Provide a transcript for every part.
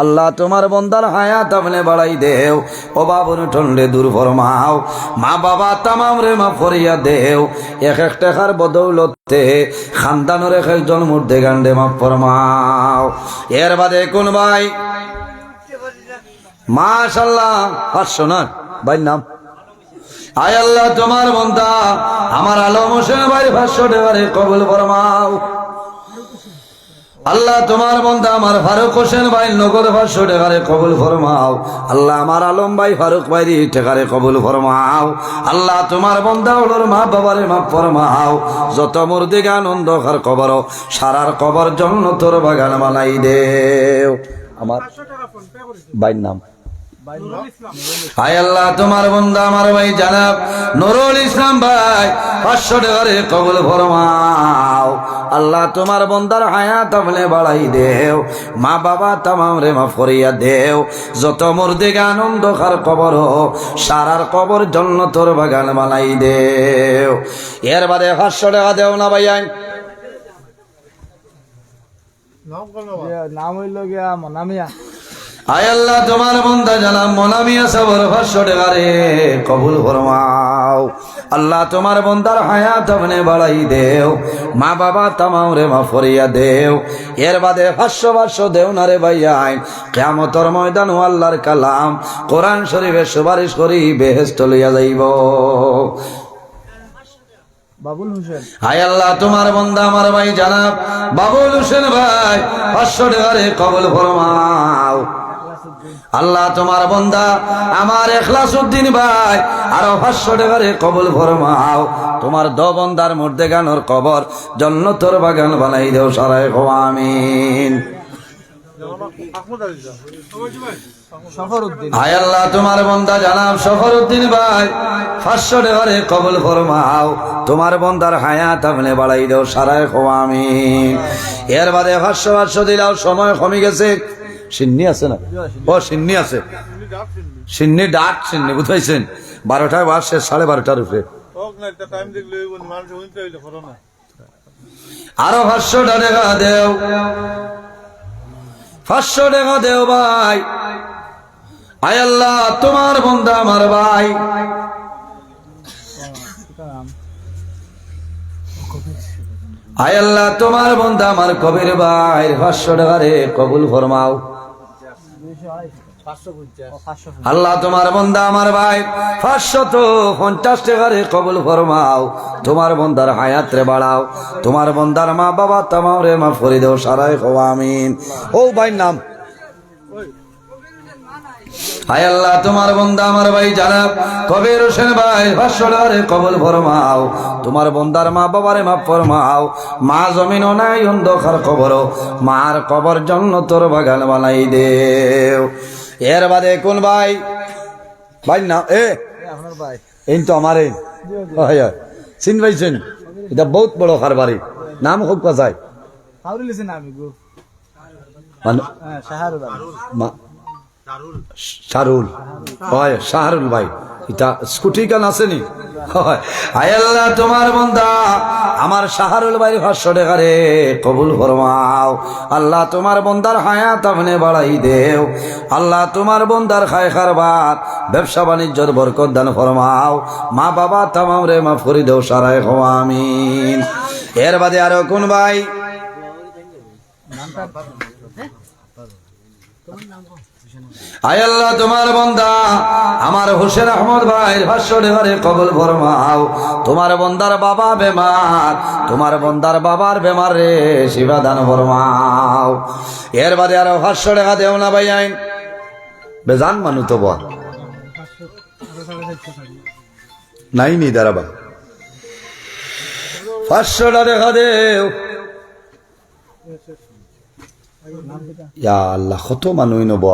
আল্লাহ তোমার বন্দার হায়াত আপনি বাড়াই দেও। ও বাবুর ঠন্ডে দূর ফরমাও। মা বাবা তামাম রে মা ফরিয়া দেও। এক এক টাকার বদৌলতে খানদানোর এক একজন মূর্ধে গান্ডে মা ফরমাও। এর বাদে কোন ভাই? মাশাল্লাহ পাঁচশো না ভাই নাম? আয় আল্লাহ তোমার বন্দা, আমার আলম হোসেন ভাই ভাষ্য দেবারে কবুল ফরমাও। আল্লাহ তোমার বন্ধা আমার ফারুক হোসেন ভাই নগদ ভাষ্য ঠেকারে কবুল ফরমাও। আল্লাহ আমার আলম ভাই ফারুক ভাই ঠেকারে কবুল ফরমাও। আল্লাহ তোমার বন্ধা ওলোর মা বাবারে মা ফরমাও। যত মুরদিগ আনন্দ হার কবর সারার কবর জন্য তোর বাগান বানাই দেও। আমার ভাইয়ের নাম? হায় আল্লাহ তোমার বন্ধা আমার ভাই জানাব। নুরুল ইসলাম ভাই পাঁচশো টাকারে কবুল ফরমাও। আল্লাহ তোমার বন্দার হায়া আমলে বাড়াই দেও। মা বাবা তামাম রে মা ফরিয়া দেও। যত মুর্দে আনন্দ খার কবর সারার কবর জন্য তোর বাগান বানাই দেও। এর বাদে পাঁচশো টাকা দেও না ভাই আইন। নাম হইল গিয়া মনামিয়া। আয় আল্লাহ তোমার বন্ধা জানাম মনামিয়া সবর ভাষ্য রে কবুল ফরমাও। আল্লাহ তোমার বন্দার হায়াত আপনি বাড়াই দেও। মা বাবা তামাও রে মা ফরিয়া দেও। এর বাদে ভাষ্য ভাষ্য দেও না রে ভাই আইন কেমতর ময়দান ও আল্লাহর কালাম। কোরআন শরীফে সুপারিশ করি বেহেস্ট লইয়া যাইব। বাবুল হোসেন। হায় আল্লাহ তোমার বন্দা আমার ভাই জানাব। বাবুল হোসেন ভাই পাঁচশো টাকারে কবল ফরমাও। আল্লাহ তোমার বন্দা আমার এখলাস উদ্দিন ভাই আরও পাঁচশো টাকারে কবল ফরমাও। তোমার দ বন্দার মধ্যে গানোর কবর জন্য তোর বাগান বানাই দেও সারাই আমিন। হায় আল্লাহ তোমার বন্দা জানাব সফর উদ্দিন ভাই পাঁচশো টাকারে কবল ফরমাও। তোমার বন্দার হায়াত আপনি বাড়াই দেও সারায় এর বাদে পাঁচশো পাঁচশো দিলাও সময় কমে গেছে। সিন্নি আছে না? ও সিন্নি আছে। সিন্নি ডাক সিন্নি বুঝাইছেন? বারোটায় বাস শেষ সাড়ে বারোটার উপরে। আরও পাঁচশো টাকা দেও। পাঁচশো টাকা দেও ভাই। আয় আল্লাহ তোমার বন্ধা আমার ভাই। আয় আল্লাহ তোমার বন্ধা আমার কবির ভাই। পাঁচশো টাকা রে কবুল ফরমাও। আল্লাহ তোমার বন্ধা আমার ভাই পাঁচশো তো পঞ্চাশ টাকা রে কবুল ফরমাও। তোমার বন্দার হায়াত রে বাড়াও। তোমার বন্দার মা বাবা তামাও রে মা ফরি দেও সারাই খোয়া আমিন। ও ভাই নাম? হায় আল্লাহ তোমার বন্দা আমার ভাই জানাব কবির হোসেন ভাই পাঁচশো টাকা রে কবুল ফরমাও। তোমার বন্দার মা বাবারে মাফ ফরমাও। মা জমিন নাই অন্ধকার কবর মার কবর জন্য তোর বাগান বানাই দেও। এর বাদে কোন ভাই? ভাই না এ? আপনার ভাই। এই তো আমার। এই হয় হয়। চিন পাইছেন এটা বহুত বড় কারবারি। নাম খুব কথায় হাউরি আমি গো মানে হ্যাঁ হয় ভাই। এটা স্কুটি গান আসেনি? হয়। আল্লাহ তোমার বন্দা আমার শাহরুল ভাই টাকা রে কবুল ফরমাও। আল্লাহ তোমার বন্দার হায়াত আপনি বাড়াই দেও। আল্লাহ তোমার বন্দার খায় খারবার ব্যবসা বাণিজ্যর বরকত দান ফরমাও। মা বাবা তামাম রে মা ফরি দেও সারায় আমিন। এর বাদে আরও কোন ভাই? আয় আল্লাহ তোমার বন্দা, আমার হোসেন আহমদ ভাই ভাষ্য ঘরে কবল ফরমাও। তোমার বন্দার বাবা বেমার, তোমার বন্দার বাবার বেমার রে শিবা দান ফরমাও। এর বাদে আরও ভাষ্য রেখা দেও না ভাই আইন। বেজান মানু তো বল। নাই নি দাঁড়াবা। পাঁচশোটা দেখা দেও। ইয়া আল্লাহ, কত মানুষ নব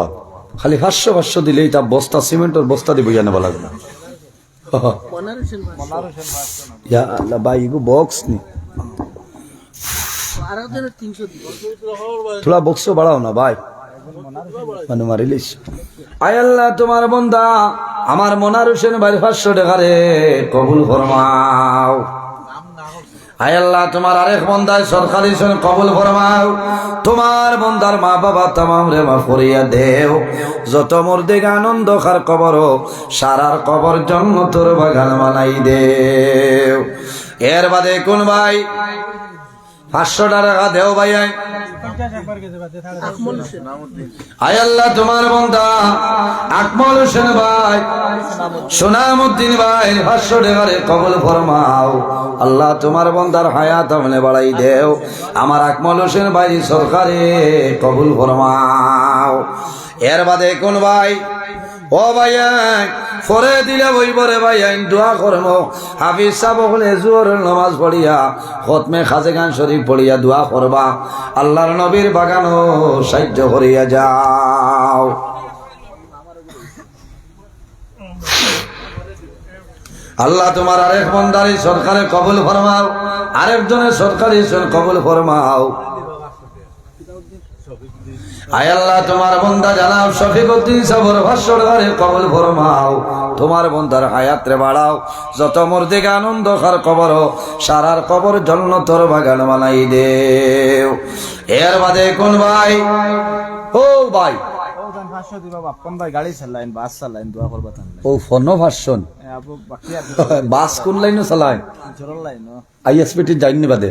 খালি পাঁচশো পাঁচশো দিলেই তা বস্তা, সিমেন্টের বস্তা দিয়ে বইয়া নেবা লাগবে বক্স নি। না ভাই। মানে বন্দা, আমার মনার হোসেন ভাই পাঁচশো রে কবুল ফরমাও। আয় আল্লাহ, তোমার আরেক বন্দায় সরকারি শোন কবল ফরমাও। তোমার বন্দার মা বাবা তামাম রে মা ফরিয়া দেও। যত মুর্দিক আনন্দ খার কবর সারার কবর জন্ম তোর বাগান বানাই দেও। এর বাদে কোন ভাই? পাঁচশো টাকা দেও ভাই আয় আল্লাহ তোমার বন্ধা আকমল হোসেন ভাই সোনামুদ্দিন ভাই পাঁচশো টাকারে কবল ফরমাও। আল্লাহ তোমার বন্দার হায়াত আমলে বাড়াই দেও। আমার আকমল হোসেন ভাই সরকারে কবুল ফরমাও। এর বাদে কোন ভাই ও ভাই পরে দিলে বই পরে ভাই আইন দোয়া করম হাফিজ সাহ বলে জোর নমাজ পড়িয়া, খতমে খাজে গান শরীফ পড়িয়া দোয়া করবা। আল্লাহর নবীর বাগানও সাহায্য করিয়া যাও। আল্লাহ তোমার আরেক বন্দারি সরকারে কবুল ফরমাও, আরেকজনের সরকারি কবুল ফরমাও। আয় আল্লাহ তোমার বন্দা জানাও শফিক উদ্দিন সাবর ভাষ্যর ঘরে কবল ফরমাও। তোমার বন্দার হায়াত্রে বাড়াও যত মর্দিকে আনন্দ খার কবর সারার কবর জন্য তোর বাগান বানাই দেও। এর বাদে কোন ভাই? ও ভাই। ও ফোন ভাষণ বাস কোন লাইনে চালায়? আইএসপিটি যাইনি বাদে?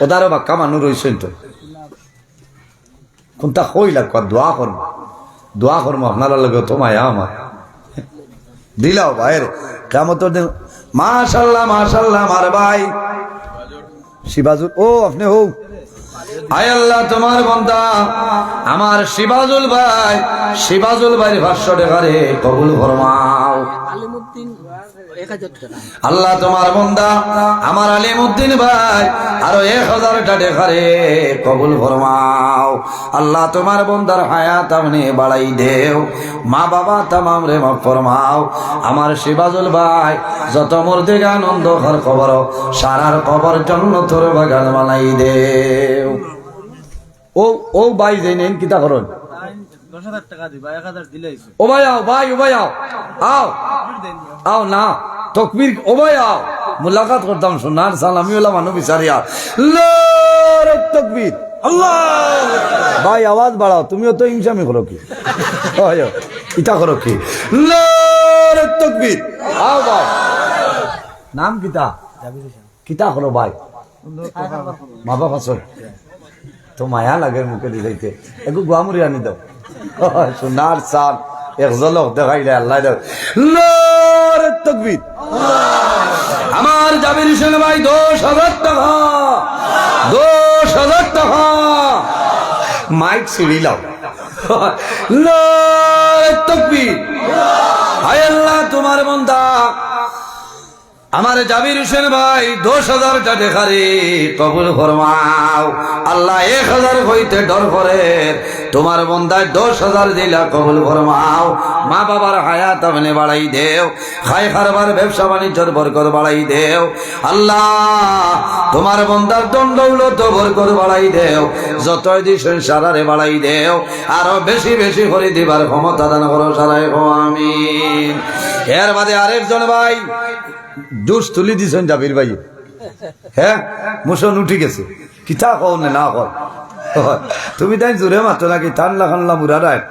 ওদারও বাক্কা মানুষ রয়েছেন তো কোনটা কই লাগবা? দোয়া করব। দোয়া করব আপনারা লগে, তো মায়া আমার। দিলাও ভাইয়ের। কেমতর দিন মাশাল্লাহ মাশাল্লাহ আমার ভাই। শিবাজুল, ও, আপনি হোক আমার শিবাজুল ভাই শিবাজুল ভাই ভাষ্য টাকারে কবুল ফরমাও। আলিমুদ্দিন আল্লাহ তোমার বন্দা, আমার আলিমুদ্দিন ভাই, আরও এক হাজার টাকারে কবুল ফরমাও। আল্লাহ তোমার বন্দার হায়াত আপনি বাড়াই দেও। মা বাবা তামাম রে মাফ ফরমাও। আমার শিবাজুল ভাই, যত মর্দে আনন্দ হর খবর সারার কবর জন্য তোর বাগান বানাই দেও। ও ও ভাই যে নেন কিতা করুন? ও ভাই আও ভাই ও ভাই আও আও। আও না তকবীর ও ভাই আও। মুলাকাত করতাম সোনার সালামি ওলা মানুষ বিচারিয়া। লরে তকবীর। আল্লাহ। ভাই আওয়াজ বাড়াও তুমিও তো ইনসামি করো কি? ইটা করো কি? লরে তকবীর। আও ভাই। নাম কিতা? কিতা করো ভাই? মা বাবা তো মায়া লাগে মুখে দিলাইতে একটু গুয়ামুরি আনি দাও সোনার সার এক জলক দেখাইলে আল্লাহ লরে তকবীর আমার জাবির হোসেন ভাই দশ হাজার টাকা দশ হাজার টাকা মাইক ছিড়ি লাও তকবীর হায় আল্লাহ তোমার বন্দা আমার জাবির হোসেন ভাই, দশ হাজার টাকা রে কবুল ফরমাও। আল্লাহ এক হাজার হইতে ডর করে। তোমার বন্দায় দশ হাজার দিলা কবুল ফরমাও। মা বাবার হায়াত আপনি বাড়াই দেও। খাই খারবার, ব্যবসা বাণিজ্যর বরকত বাড়াই দেও। আল্লাহ, তোমার বন্দার দণ্ডৌলত বরকত বাড়াই দেও। যতই দিস সারারে বাড়াই দেও। আরও বেশি বেশি করে দিবার ক্ষমতা দান করো সারাই আমিন। এর বাদে আরেকজন ভাই জুস তুলি দিছেন জাবির ভাই। হ্যাঁ? মুসন উঠি গেছে। কিতা কও না না কও। তুমি তাই জোরে মাত্র নাকি ঠান্ডা খান্লা বুড়া রায়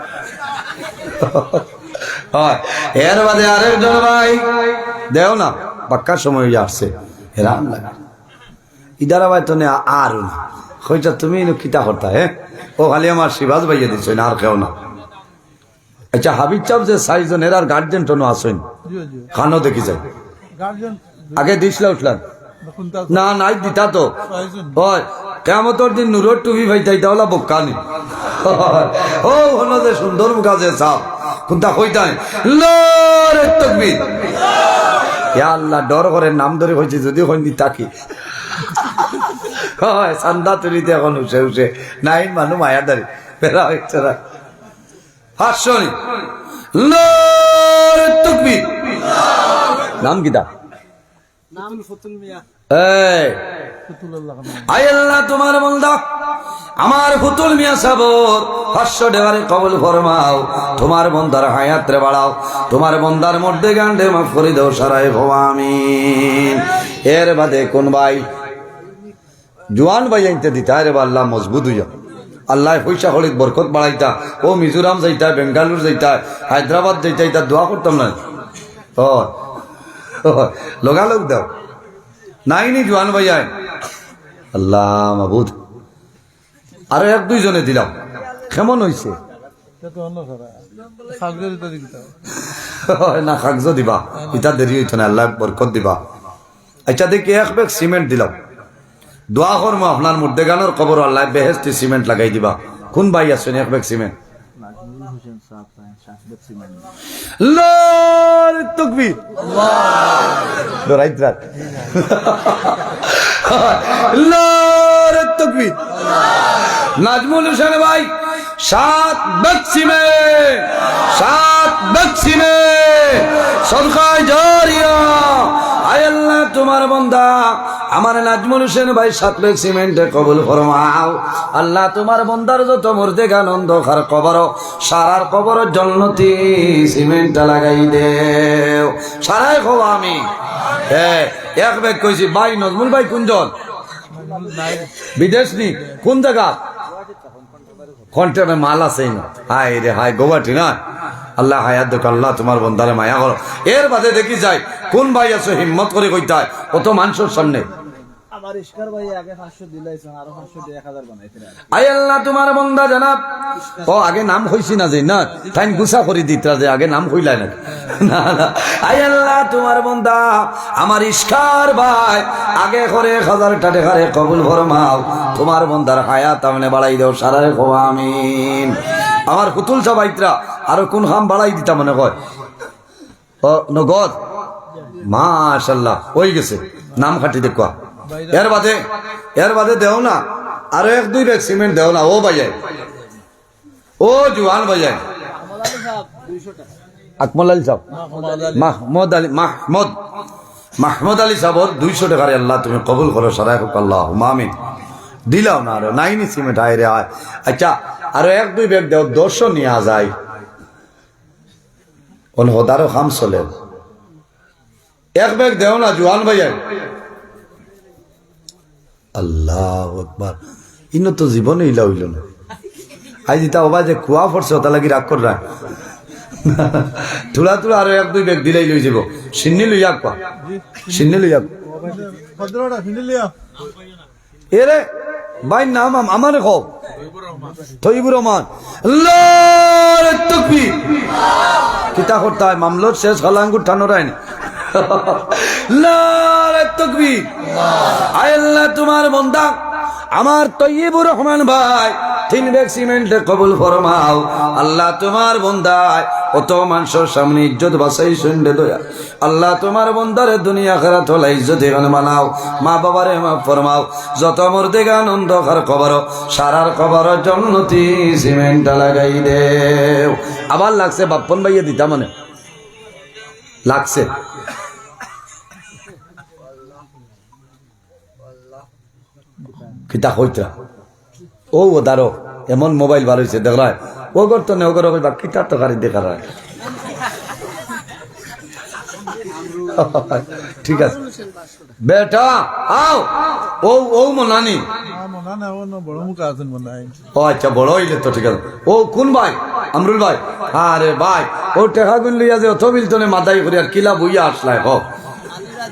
এর বাদে আরেকজন ভাই। দেও না পাক্কার সময় আসছে। হেরাম লাগা। ইদারা ভাই তো নে আর না। কইটা তুমি কিতা করতা হ্যাঁ ও খালি আমার শিবাজ ভাইয়া দিছ না আর কেউ না। আচ্ছা হাবিব চাপ যে সাইজন এর আর গার্জেন টোনো আসেন খানো দেখি গার্জিয়ান আগে দিসলা উঠলাম। না নাই দিতা তো। হয় কেমতর দিন নুরোর টুবি ভাইতাই তাহলে বোকানি ও যে সুন্দর যে সাপ কোনটা কইতাই লরে তকবীর ইয়া আল্লাহ ডর করে নাম ধরে হয়েছে যদি হইনি তাকি হয় চান্দা তুলিতে এখন উঠে উঠে। নাইন মানুষ মায়াদারি বেড়া হচ্ছে না নি নারে তাকবীর। নাম আই আল্লাহ তোমার বন্দা। আমার ফুতুল মিয়া সাবর পাঁচশো ডেবারে কবল ফরমাও। তোমার বন্দার হায়াত্রে বাড়াও। তোমার বন্দার মধ্যে গান্ডে মাফ করে দাও সারাই আমিন। এর বাদে কোন ভাই? জোয়ান ভাই আনতে দিতা রে আল্লাহ মজবুত হইয়া। আল্লাহ পয়সা হলিত বরকত বাড়াইতা। ও মিজোরাম যাইতা বেঙ্গালুর যাইতা হায়দ্রাবাদ যাইতা দোয়া করতাম না। ও লগালগ দাও নাই নি জোয়ান ভাই আল্লাহ মাবুদ আরও এক দুইজনে দিলাম কেমন হইছে না দিবা ইটা দেরি হইতো না আল্লাহ বরকত দিবা আচ্ছা দেখি এক বেগ সিমেন্ট দিলাম দোয়া করব আপনার মধ্যে গানোর খবর আল্লাহ বেহেস্তি সিমেন্ট লাগাই দিবা কোন ভাই আছেন এক বেগ সিমেন্ট তকবীর। রাইত রাত লর তকবীর। নাজমুল হোসেন ভাই সাত বক্সিমে সাত বক্সিমে সদকায় জারিয়া আয় আল্লাহ তোমার বন্দা আমার নাজমুল হোসেন ভাই সাত বেগ সিমেন্টে কবুল ফরমাও। আল্লাহ তোমার বন্দার যত মর্দে গানন্দ খার কবর সারার কবর জন্নতি সিমেন্টটা লাগাই দেও। সারাই খো আমি। এ, এক বেগ কইছি ভাই নজমুল ভাই কুঞ্জন বিদেশ নি কোন জায়গা? কন্টেনে মাল আছে না? হাই রে, হায় গোবাটি না? আল্লাহ হায়াত দেখ আল্লাহ, তোমার বন্ধারে মায়া করো। এর বাদে দেখি যায় কোন ভাই আছো হিম্মত করে কইতে হয় কত মানুষের সামনে। আগে নাম না যে না দিতরা যে আগে নাম না আই আগে কবুল ফরমাও। তোমার বন্দার হায়াত আমনে বাড়াই দেও সারারে খো আমিন। আমার পুতুল সবাইত্রা, আরও কোন খাম বাড়াই দিতা মনে কয় নগদ? মাশাল্লাহ ওই গেছে। নাম খাটি দেখুয়া এর বাদে এর বাদে দেও না। আরও এক, দুই ব্যাগ সিমেন্ট দেও না। ও বাজায় ও জুয়ান বাজায় আকমল আলী সাহেব। মাহমুদ আলী, মাহমুদ। মাহমুদ আলী সাহেব দুইশো টাকার আল্লাহ তুমি কবুল করো সারাই হোক আল্লাহ মামিন দিলাম না আরও, নাইনি সিমেন্ট আয় রে, আয়। আচ্ছা আরও এক, দুই ব্যাগ দেও দশও নিয়ে যায়। ওন হদারও খাম চলে। এক ব্যাগ দেও না, জুয়ান ভাইয়া। আল্লাহ একবার ইনো তো জীবনে ইলা হইল না। আজ ইতা ওবা যে কুয়া পড়ছে ওটা লাগি রাগ কর রাখ তুলা তুলা আরও এক দুই ব্যাগ দিলাই লই যাব সিন্নি লই যাক পা সিন্নি লই যাক এরে ভাই নাম আম- আমার খো তৈবুর রহমান। কিতা করতে হয়? মামলোর শেষ হলাঙ্গুর তকবীর আয় আল্লাহ, তোমার বন্দা, আমার তৈবুর রহমান ভাই, তিন ব্যাগ সিমেন্টে কবুল ফরমাও। আল্লাহ তোমার বন্দায় অত মানুষের সামনে ইজ্জত বাসাই শুনলে দয়া। আল্লাহ তোমার বন্দারে দুনিয়া খারা তোলা ইজ্জত এখানে বানাও মা বাবারে মা ফরমাও। যত মরতে আনন্দ খার খবর সারার খবর জন্নতি সিমেন্টটা লাগাই দেও। আবার লাগছে বাপ্পন ভাইয়া দিতা মানে। লাগছে। কিতা হইতা। ও ও দারো এমন মোবাইল ভালো হয়েছে দেখলাই ও করতো না, ও করো কইবা কিতা তো গাড়ি দেখা ঠিক আছে। বেটা, আও, ও ও মনানি। ও আচ্ছা বড় হইলে তো ঠিক আছে। ও, কোন ভাই? আমরুল ভাই। আরে ভাই, ও টেকা গুন লইয়া যে অত বিলতনে মাথায় করে আর কিলা বইয়া আসলাই হোক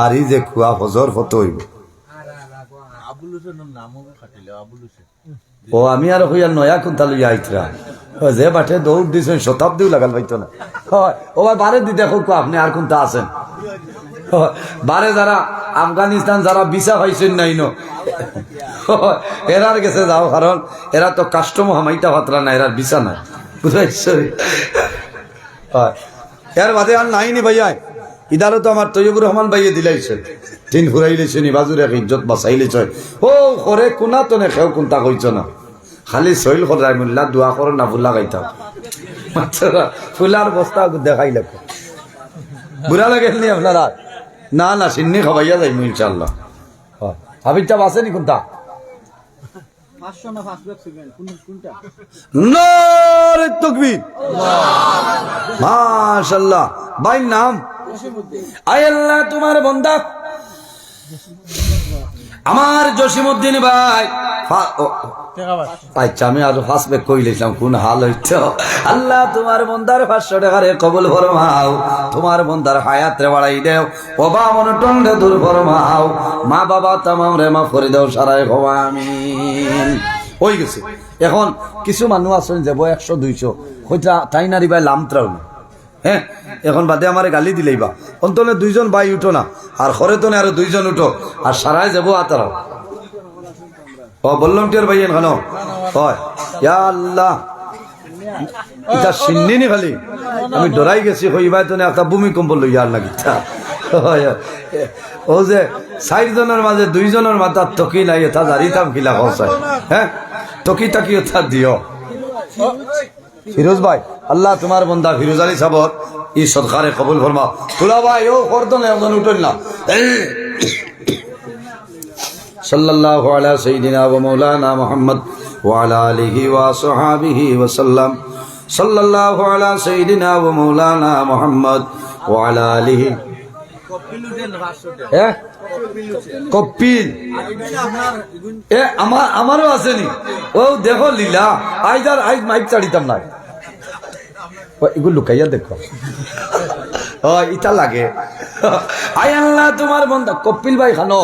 আর এই যে খুয়া ফজর ফত হইব। ও আমি আর হইয়া নয়া কোনটা লইয়া আইতরা যে বাটে দৌড় দিছেন শতাব্দীও লাগাল পাইতো না। ও ভাই বারে দি দেখো আপনি আর কোনটা আছেন। বারে যারা আফগানিস্তান যারা ভিসা পাইছেন নাই ন। এরার গেছে যাও কারণ এরা তো কাস্টম হামাইটা পাতরা না এরার ভিসা নাই। বুঝাইছ এর বাদে আর নাইনি ভাইয়াই। ইদারও তো আমার তৈবুর রহমান ভাইয়ে দিলাইছে। তিন ফুরাইলেছে নি বাজুর এক ইজ্জত বাঁচাইলেছ। ও করে কোনা তো নে খেও কোনটা কইছ না। খালি সইল করাই মুল্লা দোয়া করো না ফুলা গাইতাম। ফুলার বস্তা দেখাই লেখো বুড়া লাগেন নি আপনারা? না না সিন্নি খাবাইয়া যাইমু ইনশাল্লাহ হাবিব চাপ আছে নি কোনটা? মাশাল্লাহ ভাই নাম? আয় তোমার বন্দা। আমার জসিমউদ্দিন ভাই। আচ্ছা আমি আরও ফার্স্ট ব্যাগ কইলাম কোন হাল হইছ আল্লাহ, তোমার বন্দার পাঁচশো টাকারে কবুল ফরমাও। তোমার বন্দার হায়াত রে বাড়াই দেও। বাবা, মন টন্ডে দূর ফরমাও। মা বাবা তামাম রে মা ফরি দেও সারাই হওয়া আমিন। ওই গেছে। এখন কিছু মানুষ আছেন যাব একশো দুইশো। হইতা তাই নারী ভাই লামত্রাও না। হ্যাঁ এখন বাদে আমার গালি দিলেই বা অন্তনে দুইজন ভাই উঠো না আর খরে তো আরও দুইজন উঠো আর সারাই যাব আতারাও ও বললাম টিয়ার ভাই এখানো হয় ইয়া আল্লাহ। এটা সিন্নিনি খালি। আমি ডরাই গেছি হইবাই তো একটা ভূমিকম্প লইয়ার লাগি। হয়, ও যে চার জনের মাঝে দুইজনের মাথা তকি নাই এটা দাঁড়িতাম কিলা কসাই হ্যাঁ তকি তাকি ওটা দিও ফিরোজ ভাই আল্লাহ তোমার বন্দা ফিরোজ আলী সাবর, ই সৎকারে কবুল ফরমা। তুলা ভাই, ও করতো না উঠেন না। সাল্লাল্লাহু আলা সাইয়্যিদিনা ওয়া মাওলানা মুহাম্মদ ওয়া আলা আলিহি ওয়া সাহাবিহি ওয়া সাল্লাম। সাল্লাল্লাহু আলা সাইয়্যিদিনা ওয়া মাওলানা মুহাম্মদ ওয়া আলা আলিহি। কপিল। এ, আমার, আমারও ও, দেখো লীলা আইজ আর আইজ মাইক চাড়িতাম না এগুলো লুকাইয়া দেখো। ইটা লাগে। আই আল্লাহ, তোমার বন্ধা, কপিল ভাই খানো।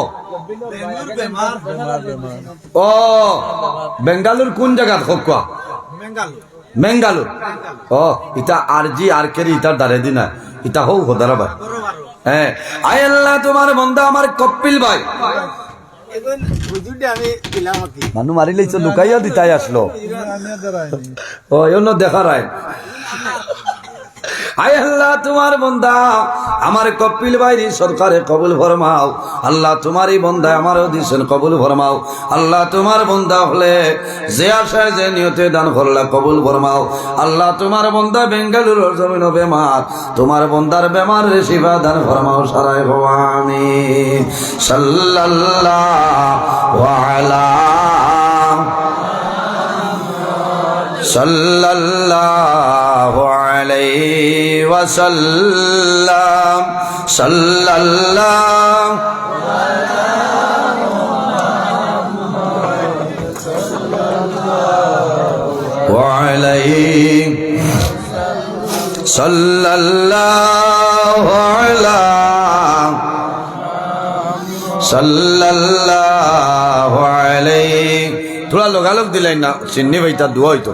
ও, বেঙ্গালুর কোন জায়গাত খোকা মেঙ্গালুর। ও, ইটা আর জি আর কেরি ইটার দাঁড়ে দিনা ইটা হৌ হোদারা ভাই হ্যাঁ আয় আল্লাহ, তোমার বন্ধা, আমার কপিল ভাই। মানু মারিলেই লুকাইয়া দিতাই আসলো ও অন্য দেখার রায় হায় আল্লাহ, তোমার বন্দা, আমার কপিল বাইরি সরকারে কবুল ফরমাও। আল্লাহ তোমারই বন্দা আমারও দিয়েছেন কবুল ফরমাও। আল্লাহ, তোমার বন্দা হলে যে আশায়, যে নিয়তে দান করলা কবুল ফরমাও। আল্লাহ, তোমার বন্দা বেঙ্গালুরুর জমিন বেমার। তোমার বন্দার বেমার রেশিবা দান ফরমাও সারায় ভবানি। সাল্লাল্লাহু আলা সাল্লাল্লাহু আলাইহি وسلم صلى الله وعليه صلى الله على صلى الله थोड़ा लोग अलग दिलाए ना સિન્ની ભાઈ તા दुआ ही तो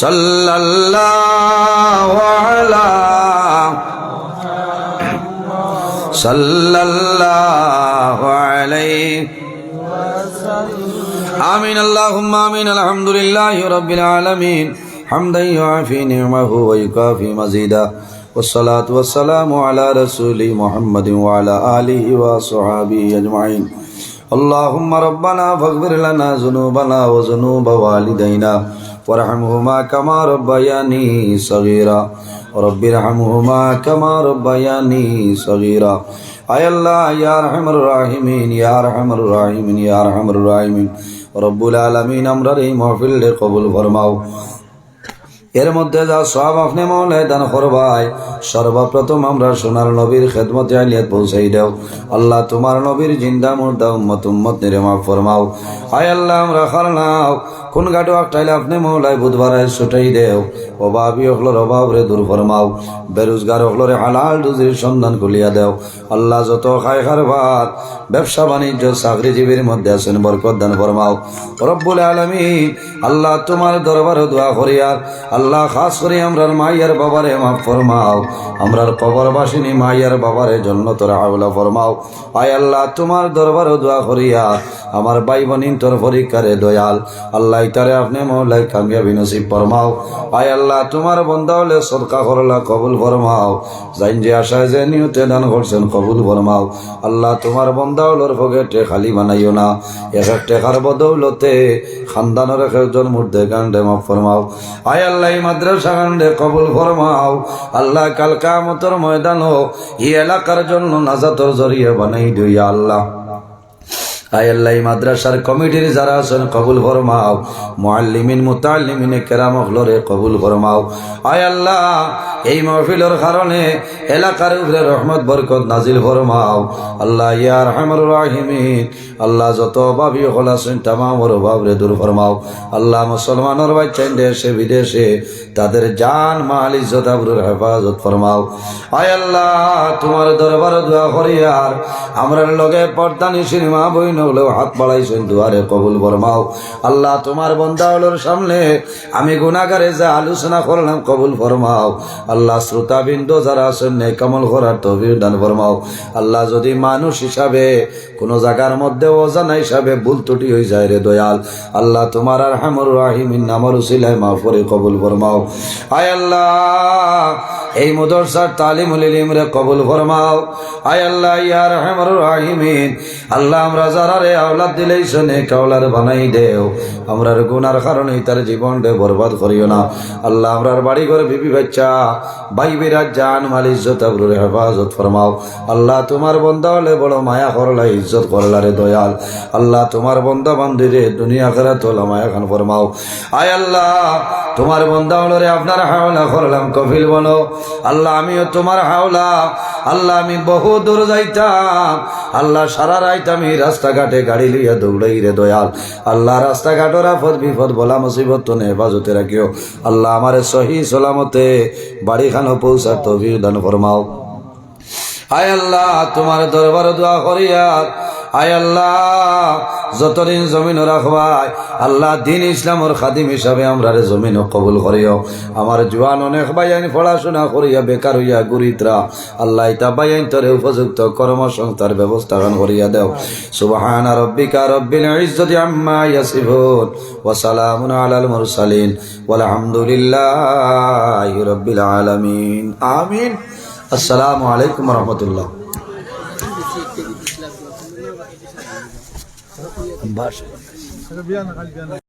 सल्लल्लाहु अलैहि सल्लल्लाहु अलैहि آمين اللهم آمين الحمد لله رب العالمين حمدا يعافي نعمه ويكافي مزيدا والصلاة والسلام على رسول محمد وعلى آله وصحابه أجمعين اللهم ربنا فاغفر لنا ذنوبنا وذنوب والدينا وارحمهما كما ربياني صغيرا رب ارحمهما كما ربياني صغيرا اي الله يا ارحم الراحمين يا ارحم الراحمين يا ارحم الراحمين رب العالمين امر رحم وفل قبول فرماؤ এর মধ্যে যা সব আপনি মনে দান করবাই, সর্বপ্রথম আমরা সোনার নবীর খেদমতে আলিয়াত পৌঁছাই দেও। আল্লাহ তোমার নবীর জিন্দা মুর্দা উম্মত উম্মত নিরে মাফ ফরমাও। আয় আল্লাহ, আমরা খারনাও কোন গাড়ো আটাইলে আপনি মৌলাই বুধবারে ছুটাই দেও। অভাবী অভাব রে দূর ফরমাও। বেরোজগার হকলরে হালাল রুজির সন্ধান খুলিয়া দেও। আল্লাহ যত খায় খারবার ব্যবসা বাণিজ্য, চাকরিজীবীর মধ্যে আছেন বরকত দান ফরমাও। রব্বুল আলমিন, আল্লাহ তোমার দরবার দোয়া করিয়ার আল্লাহ খাস করে আমরার মাইয়ার বাবারে মাফ ফরমাও। আমরার কবরবাসিনী মাইয়ার বাবারে জন্য তোরা আউলা ফরমাও। আয় আল্লাহ তোমার দরবার দোয়া করিয়া, আমার ভাই বোনিন তোর পরীক্ষারে দয়াল। আল্লাহ তারে আপনি মৌলাই ফরমাও। আয় আল্লাহ, তোমার বন্ধা হলে সদকা করলা কবুল ফরমাও। যাইন যে আশায় যে দান করছেন কবুল ফরমাও। আল্লাহ, তোমার বন্ধা হলোর পকেটে খালি বানাইও না। এক এক টেকার বদৌলতে খানদানের এক একজন মূর্ধে গান্ডে মাফ ফরমাও। আয় আল্লাহ মাদ্রাসা গান্ডে কবুল ফরমাও। আল্লাহ, কাল কামতর ময়দানও এই এলাকার জন্য নাজাতর জরিয়ে বানাই দিই আল্লাহ। আয় আল্লাহ এই মাদ্রাসার কমিটির যারা আছেন, কবুল ফরমাও। মুআল্লিমিন মুতাল্লিমিনে কেরাম হলরে কবুল ফরমাও। আয় আল্লাহ, এই মহফিলের কারণে এলাকার উপরে রহমত, বরকত নাজিল ফরমাও। আল্লাহ ইয়ার হামর রাহিমিন, আল্লাহ যত অভাবী হল আছেন, তামামর অভাব রে দূর ফরমাও। আল্লাহ মুসলমানের বাচ্চান দেশে, বিদেশে, তাদের জান, মাল, ইজ্জত, আবরুর হেফাজত ফরমাও। আয় আল্লাহ, তোমার দরবার দোয়া করিয়ার আমরার লগে পর্দানি সিনেমা বই নগলেও হাত বাড়াইছেন, দুয়ারে কবুল ফরমাও। আল্লাহ তোমার বন্ধা হলোর সামনে আমি গুণাগারে যা আলোচনা করলাম কবুল ফরমাও। আল্লাহ শ্রোতাবৃন্দ যারা আছেন নেই কামল করার তবির দান ফরমাও। আল্লাহ যদি মানুষ হিসাবে, কোন জায়গার মধ্যে অজানা হিসাবে ভুল ত্রুটি হয়ে যায় রে দয়াল, আল্লাহ তোমার আর হামর রাহিমিন, নামর উসিলায় মাফরে কবুল ফরমাও। আয় আল্লাহ এই মদরসার তালিম ইলিমরে কবুল ফরমাও। আয় আল্লাহ ইয়ার হামর রাহিমিন। আল্লাহ আমরা যারা রে আওলাদ দিলেই শোনে, কাওলার বানাই দেও। আমরার গুনার কারণে তার জীবন রে বরবাদ করিও না। আল্লাহ আমরার বাড়ি ঘরে বিবি বাচ্চা ভাই বিরাজ জান, মাল, ইজ্জত, আবরুর হেফাজত ফরমাও। আল্লাহ তোমার বন্ধা হলে বড় মায়া করলা, ইজ্জত করলা রে দয়াল। আল্লাহ তোমার বন্ধা বান্ধি রে দুনিয়া করে তোলা মায়া খান ফরমাও। আয় আল্লাহ তোমার বন্ধা হলো রে আপনার হাওলা করলাম কফিল বলো। আল্লাহ, আমিও তোমার হাওলা। আল্লাহ, আমি বহু দূর যাইতাম। আল্লাহ, সারা রাইত আমি রাস্তাঘাটে গাড়ি লইয়া দৌড়াই রে দয়াল। আল্লাহ, রাস্তাঘাটের আফদ বিপদ, বলা মুসিবত তো হেফাজতে রাখিও। আল্লাহ, আমারে সহি সালামতে বাড়ি খানো পৌঁছার তবির দান ফরমাও। আয় আল্লাহ, তোমার দরবার দোয়া করিয়া আয় আল্লাহ যতদিন জমিন রাখবাই আল্লাহ দিন ইসলামর খাদিম হিসাবে আমরা জমিন কবুল করিও। আমার জোয়ান অনেক বাইন পড়াশোনা করিয়া, বেকার হইয়া গুরিত্রা। আল্লাহ ইতা বাইন তরে উপযুক্ত কর্মসংস্থার ব্যবস্থা করিয়া দেও। সুবহান রব্বিকা রব্বিল ইজ্জতি আম্মা ইয়াসিফুন, ওয়া সালামুন আলাল মুরসালিন, ওয়ালহামদুলিল্লাহি রাব্বিল আলামিন। আমিন। আসসালামু আলাইকুম রহমতুল্লাহ। বিয়া না খালি বিয়া না